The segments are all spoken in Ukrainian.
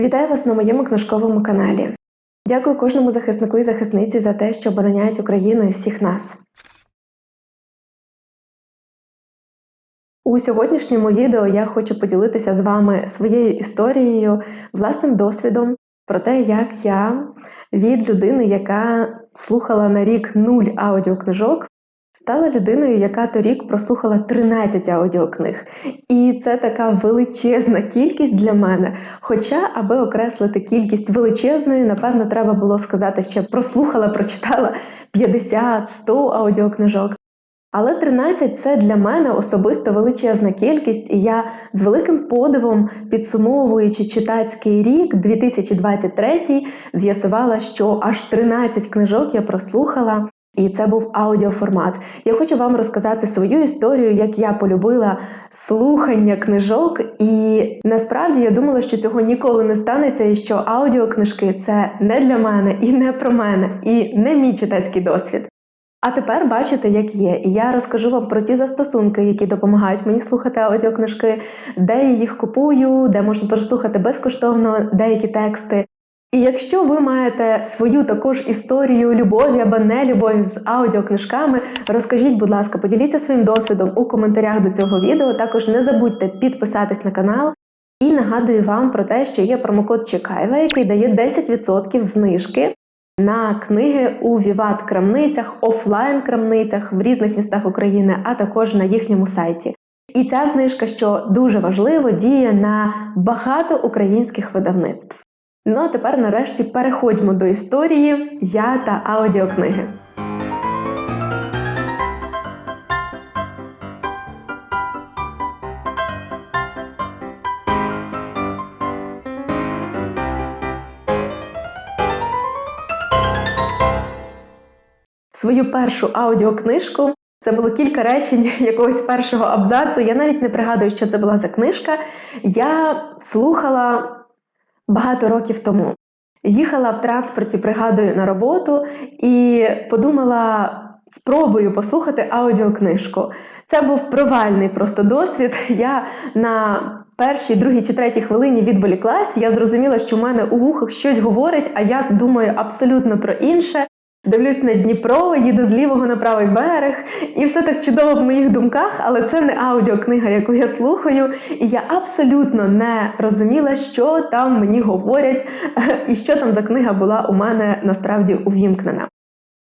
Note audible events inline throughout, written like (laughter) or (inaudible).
Вітаю вас на моєму книжковому каналі. Дякую кожному захиснику і захисниці за те, що обороняють Україну і всіх нас. У сьогоднішньому відео я хочу поділитися з вами своєю історією, власним досвідом про те, як я від людини, яка слухала на рік нуль аудіокнижок, стала людиною, яка торік прослухала 13 аудіокниг. І це така величезна кількість для мене. Хоча, аби окреслити кількість величезною, напевно, треба було сказати, що прослухала, прочитала 50-100 аудіокнижок. Але 13 це для мене особисто величезна кількість, і я з великим подивом, підсумовуючи читацький рік 2023, з'ясувала, що аж 13 книжок я прослухала. І це був аудіоформат. Я хочу вам розказати свою історію, як я полюбила слухання книжок, і насправді я думала, що цього ніколи не станеться, і що аудіокнижки це не для мене і не про мене, і не мій читацький досвід. А тепер бачите, як є. І я розкажу вам про ті застосунки, які допомагають мені слухати аудіокнижки, де я їх купую, де можна прослухати безкоштовно деякі тексти. І якщо ви маєте свою також історію любові або нелюбові з аудіокнижками, розкажіть, будь ласка, поділіться своїм досвідом у коментарях до цього відео. Також не забудьте підписатись на канал. І нагадую вам про те, що є промокод Чекайва, який дає 10% знижки на книги у Віват крамницях, офлайн крамницях в різних містах України, а також на їхньому сайті. І ця знижка, що дуже важливо, діє на багато українських видавництв. Ну а тепер, нарешті, переходьмо до історії Я та аудіокниги. Свою першу аудіокнижку це було кілька речень якогось першого абзацу. Я навіть не пригадую, що це була за книжка. Я слухала багато років тому. Їхала в транспорті, пригадую, на роботу і подумала, спробую послухати аудіокнижку. Це був провальний просто досвід. (laughs) Я на першій, другій чи третій хвилині відволіклась, я зрозуміла, що в мене у вухах щось говорить, а я думаю абсолютно про інше. Дивлюсь на Дніпро, їду з лівого на правий берег, і все так чудово в моїх думках, але це не аудіокнига, яку я слухаю, і я абсолютно не розуміла, що там мені говорять, і що там за книга була у мене насправді увімкнена.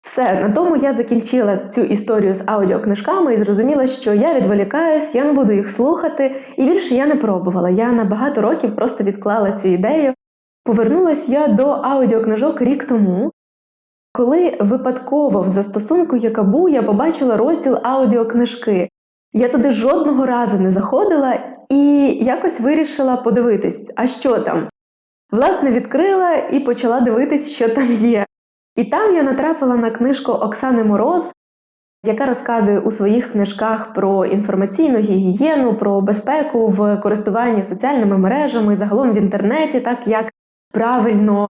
Все, на тому я закінчила цю історію з аудіокнижками і зрозуміла, що я відволікаюсь, я не буду їх слухати, і більше я не пробувала. Я на багато років просто відклала цю ідею. Повернулась я до аудіокнижок рік тому. Коли випадково в застосунку Якабу я побачила розділ аудіокнижки, я туди жодного разу не заходила і якось вирішила подивитись, а що там. Власне, відкрила і почала дивитись, що там є. І там я натрапила на книжку Оксани Мороз, яка розказує у своїх книжках про інформаційну гігієну, про безпеку в користуванні соціальними мережами, загалом в інтернеті, так як правильно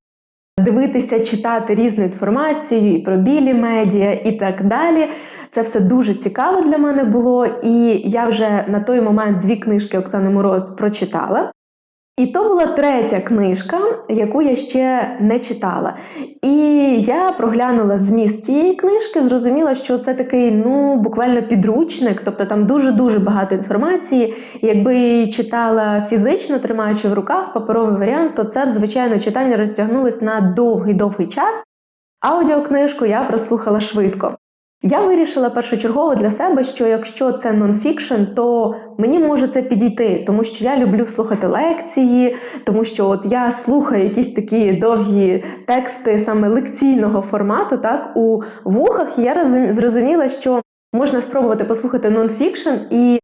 дивитися, читати різну інформацію і про білі медіа, і так далі. Це все дуже цікаво для мене було, і я вже на той момент дві книжки Оксани Мороз прочитала. І то була третя книжка, яку я ще не читала. І я проглянула зміст цієї книжки, зрозуміла, що це такий ну буквально підручник, тобто там дуже-дуже багато інформації. Якби читала фізично, тримаючи в руках паперовий варіант, то це б, звичайно, читання розтягнулось на довгий-довгий час. Аудіокнижку я прослухала швидко. Я вирішила першочергово для себе, що якщо це нонфікшн, то мені може це підійти, тому що я люблю слухати лекції, тому що от я слухаю якісь такі довгі тексти саме лекційного формату, так? У вухах, і я зрозуміла, що можна спробувати послухати нонфікшн і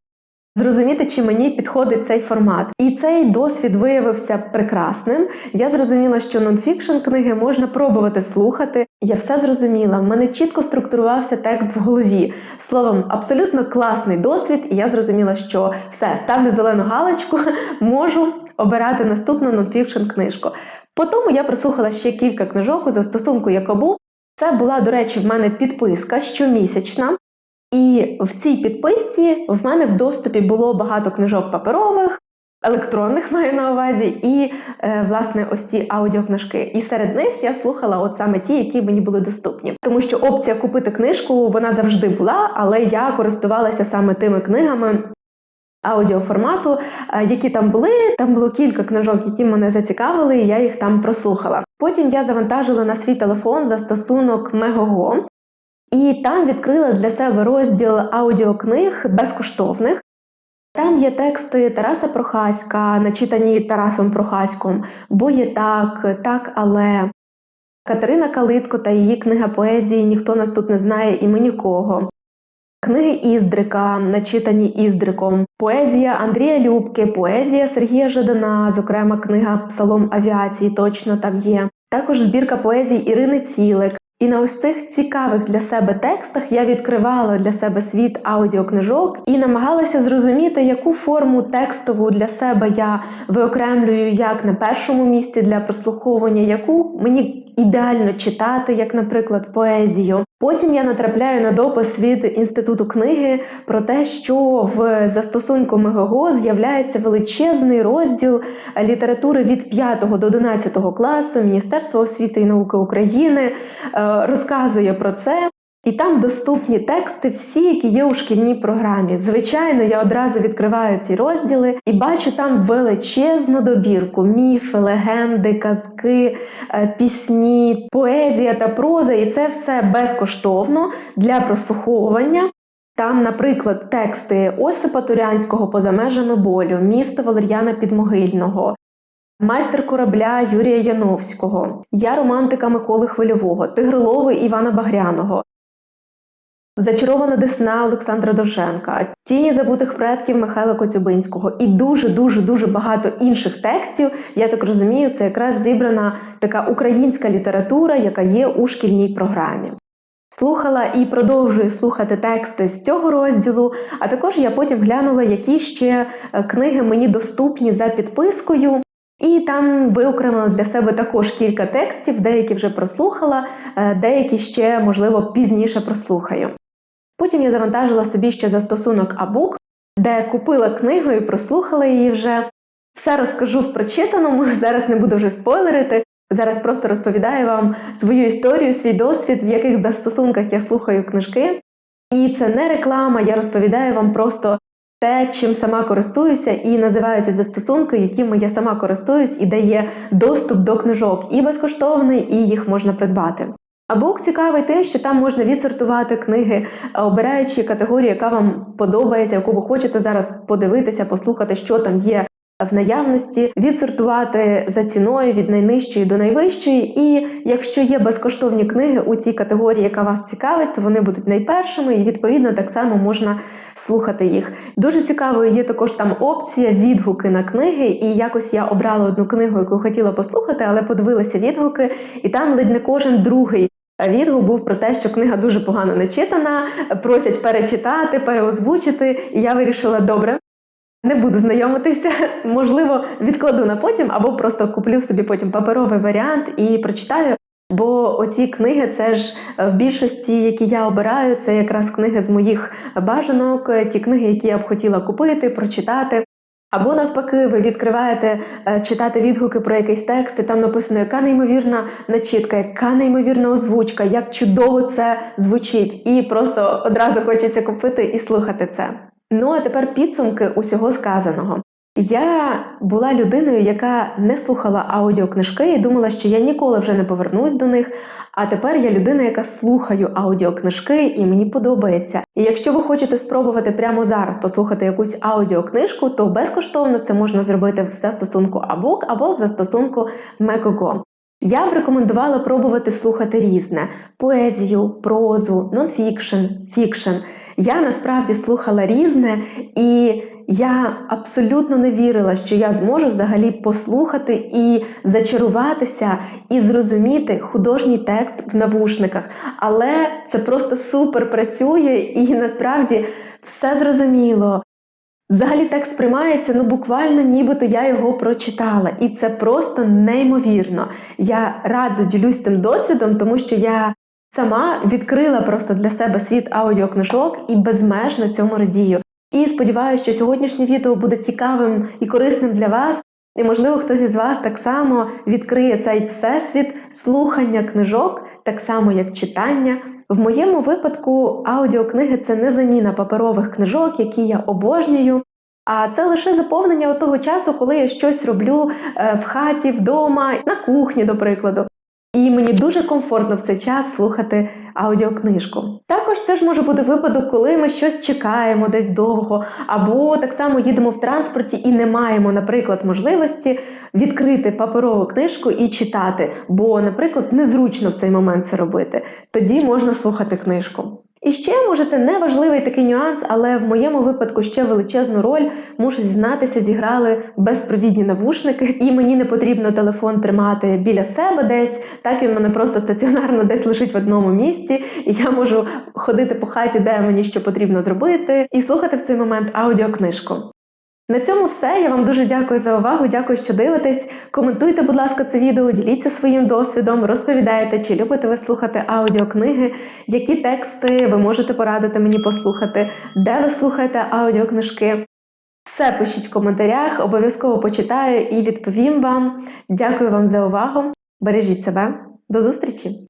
зрозуміти, чи мені підходить цей формат. І цей досвід виявився прекрасним. Я зрозуміла, що нонфікшн книги можна пробувати слухати. Я все зрозуміла. В мене чітко структурувався текст в голові. Словом, абсолютно класний досвід, і я зрозуміла, що все, ставлю зелену галочку, (laughs) можу обирати наступну нонфікшн книжку. Потім я прослухала ще кілька книжок у застосунку Якобу. Це була, до речі, в мене підписка щомісячна. І в цій підписці в мене в доступі було багато книжок паперових, електронних (laughs) маю на увазі, і е, власне ось ці аудіокнижки. І серед них я слухала от саме ті, які мені були доступні. Тому що опція купити книжку вона завжди була, але я користувалася саме тими книгами. Аудіоформату, е, які там були, там було кілька книжок, які мене зацікавили, і я їх там прослухала. Потім я завантажила на свій телефон застосунок Megogo, і там відкрила для себе розділ аудіокниг безкоштовних. Там є тексти Тараса Прохаська, начитані Тарасом Прохаськом, бо є так, так, але Катерина Калитко та її книга поезії Ніхто нас тут не знає і ми нікого. Книги Іздрика, начитані Іздриком, поезія Андрія Любки, поезія Сергія Жадана, зокрема книга Псалом авіації, точно там є. Також збірка поезій Ірини Цілик. І на ось цих цікавих для себе текстах я відкривала для себе світ аудіокнижок і намагалася зрозуміти, яку форму текстову для себе я виокремлюю як на першому місці для прослуховування, яку мені ідеально читати, як, наприклад, поезію. Потім я натрапляю на допис від інституту книги про те, що в застосунку Мегого з'являється величезний розділ літератури від 5 до 11 класу Міністерства освіти і науки України е, розказує про це. І там доступні тексти, всі, які є у шкільній програмі. Звичайно, я одразу відкриваю ці розділи і бачу там величезну добірку: міфи, легенди, казки, е, пісні, поезія та проза. І це все безкоштовно для прослуховування. Там, наприклад, тексти Осипа Турянського поза межами болю, місто Валер'яна Підмогильного, майстер корабля Юрія Яновського, я романтика Миколи Хвильового, Тигролови Івана Багряного. Зачарована Десна Олександра Довженка, Тіні забутих предків Михайла Коцюбинського і дуже дуже дуже багато інших текстів. Я так розумію, це якраз зібрана така українська література, яка є у шкільній програмі. Слухала і продовжую слухати тексти з цього розділу, а також я потім глянула, які ще е, книги мені доступні за підпискою. І там виокремила для себе також кілька текстів, деякі вже прослухала, е, деякі ще, можливо, пізніше прослухаю. Потім я завантажила собі ще застосунок Абук, де купила книгу і прослухала її вже. Все розкажу в прочитаному, (laughs) зараз не буду вже спойлерити. Зараз просто розповідаю вам свою історію, свій досвід, в яких застосунках я слухаю книжки. І це не реклама, я розповідаю вам просто те, чим сама користуюся, і називаються застосунки, якими я сама користуюсь, і де є доступ до книжок і безкоштовний, і їх можна придбати. А цікавий тим, що там можна відсортувати книги, обираючи категорію, яка вам подобається, яку ви хочете зараз подивитися, послухати, що там є в наявності, відсортувати за ціною від найнижчої до найвищої. І якщо є безкоштовні книги у цій категорії, яка вас цікавить, то вони будуть найпершими, і відповідно так само можна слухати їх. Дуже цікавою є також там опція відгуки на книги. І якось я обрала одну книгу, яку хотіла послухати, але подивилася відгуки, і там ледь не кожен другий. Відгук був про те, що книга дуже погано начитана, просять перечитати, переозвучити. І я вирішила, добре, не буду знайомитися, (laughs) можливо, відкладу на потім, або просто куплю собі потім паперовий варіант і прочитаю. Бо оці книги, це ж в більшості, які я обираю, це якраз книги з моїх бажанок, ті книги, які я б хотіла купити, прочитати. Або навпаки, ви відкриваєте е, читати відгуки про якийсь текст, і там написано, яка неймовірна начітка, яка неймовірна озвучка, як чудово це звучить, і просто одразу хочеться купити і слухати це. Ну а тепер підсумки усього сказаного. Я була людиною, яка не слухала аудіокнижки і думала, що я ніколи вже не повернусь до них. А тепер я людина, яка слухаю аудіокнижки, і мені подобається. І якщо ви хочете спробувати прямо зараз послухати якусь аудіокнижку, то безкоштовно це можна зробити в застосунку Abook або в застосунку Megogo. Я б рекомендувала пробувати слухати різне: поезію, прозу, нонфікшн, фікшн. Я насправді слухала різне, і я абсолютно не вірила, що я зможу взагалі послухати і зачаруватися, і зрозуміти художній текст в навушниках. Але це просто супер працює, і насправді все зрозуміло. Взагалі текст сприймається, ну буквально нібито я його прочитала, і це просто неймовірно. Я радо ділюсь цим досвідом, тому що я сама відкрила просто для себе світ аудіокнижок і безмежно цьому радію. І сподіваюся, що сьогоднішнє відео буде цікавим і корисним для вас. І, можливо, хтось із вас так само відкриє цей всесвіт слухання книжок, так само як читання. В моєму випадку аудіокниги це не заміна паперових книжок, які я обожнюю. А це лише заповнення того часу, коли я щось роблю е, в хаті, вдома, на кухні, до прикладу. І мені дуже комфортно в цей час слухати аудіокнижку. Також це ж може бути випадок, коли ми щось чекаємо десь довго, або так само їдемо в транспорті і не маємо, наприклад, можливості відкрити паперову книжку і читати, бо, наприклад, незручно в цей момент це робити. Тоді можна слухати книжку. І ще, може, це не важливий такий нюанс, але в моєму випадку ще величезну роль, мушу зізнатися, зіграли безпровідні навушники, і мені не потрібно телефон тримати біля себе десь. Так він мене просто стаціонарно десь лежить в одному місці, і я можу ходити по хаті, де мені що потрібно зробити, і слухати в цей момент аудіокнижку. На цьому все. Я вам дуже дякую за увагу. Дякую, що дивитесь. Коментуйте, будь ласка, це відео, діліться своїм досвідом, розповідайте, чи любите ви слухати аудіокниги, які тексти ви можете порадити мені послухати, де ви слухаєте аудіокнижки. Все пишіть в коментарях, обов'язково почитаю і відповім вам. Дякую вам за увагу. Бережіть себе. До зустрічі!